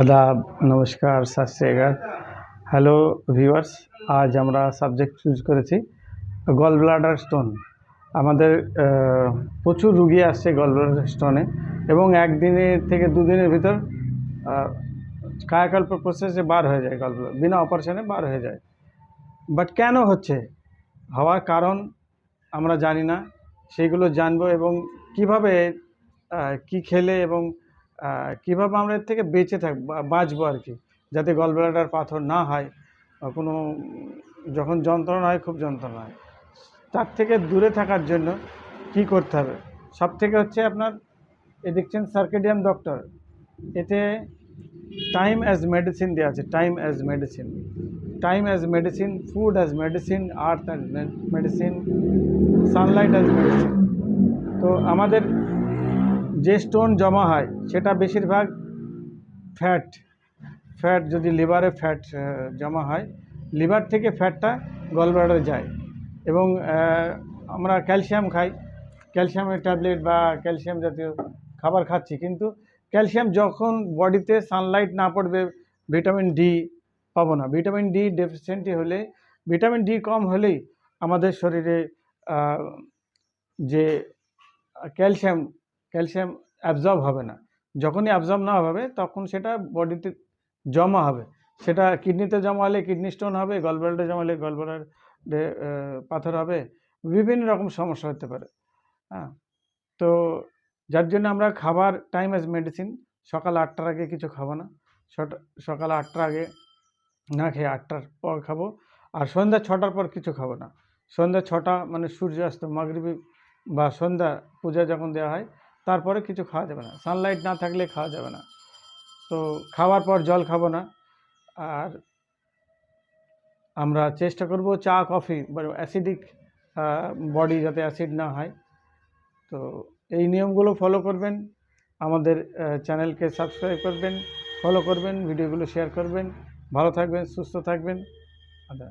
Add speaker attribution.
Speaker 1: আদাব, নমস্কার সত শ্রী হ্যালো ভিউয়ার্স আজ আমরা সাবজেক্ট চুজ করেছি গল ব্লাডার স্টোন আমাদের প্রচুর রুগী আসছে গল ব্লাডার স্টোনে এবং একদিনের থেকে দুদিনের ভিতর কায়াকল্প প্রসেসে বার হয়ে যায় গল বিনা অপারেশনে বার হয়ে যায়। বাট কেন হচ্ছে? হওয়ার কারণ আমরা জানি না। সেইগুলো জানব এবং কীভাবে কি খেলে এবং কীভাবে আমরা এর থেকে বেঁচে থাকব বা- বাঁচবো আর কি? যাতে গলব্লাডার পাথর না হয় কোনো, যখন যন্ত্রণা হয়, খুব যন্ত্রণা হয়। তার থেকে দূরে থাকার জন্য কি করতে হবে? সব থেকে হচ্ছে আপনার, এ দেখছেন সার্কেডিয়াম ডক্টর। এতে টাইম অ্যাজ মেডিসিন দেওয়া আছে time as medicine time as medicine food as medicine earth as medicine sunlight as medicine তো আমাদের যে স্টোন জমা হয়, সেটা বেশিরভাগ ফ্যাট ফ্যাট যদি লিভারে ফ্যাট জমা হয় লিভার থেকে ফ্যাটটা গলব্লাডারে যায়। এবং আমরা ক্যালসিয়াম খাই। ক্যালসিয়ামের ট্যাবলেট বা ক্যালসিয়াম জাতীয় খাবার খাচ্ছি, কিন্তু ক্যালসিয়াম যখন বডিতে সানলাইট না পড়বে ভিটামিন ডি পাবো না। ভিটামিন ডি ডেফিসিয়েন্টি হলে ভিটামিন ডি কম হলেই আমাদের শরীরে যে ক্যালসিয়াম ক্যালসিয়াম অ্যাবজর্ব হবে না। যখনই অ্যাবজর্ব না হবে, তখন সেটা বডিতে জমা হবে। সেটা কিডনিতে জমা হলে কিডনি স্টোন হবে গলব্লাডারে জমা হলে গলব্লাডারে পাথর হবে, বিভিন্ন রকম সমস্যা হতে পারে। হ্যাঁ তো যার জন্য আমরা খাবার টাইম অ্যাজ মেডিসিন সকাল আটটার আগে কিছু খাব না সকাল আটটার আগে না খেয়ে আটটার পর খাব, আর সন্ধ্যা ছটার পর কিছু খাব না। সন্ধ্যা ছটা মানে সূর্যাস্ত, মাগরিবি বা সন্ধ্যা পূজা যখন দেওয়া হয় তারপরে কিছু খাওয়া যাবে না। সানলাইট না থাকলে খাওয়া যাবে না। তো খাওয়ার পর জল খাব না। আর আমরা চেষ্টা করব চা, কফি অ্যাসিডিক বডি যাতে অ্যাসিড না হয়। তো এই নিয়মগুলো ফলো করবেন। আমাদের চ্যানেলকে সাবস্ক্রাইব করবেন ফলো করবেন, ভিডিওগুলো শেয়ার করবেন। ভালো থাকবেন, সুস্থ থাকবেন। আদা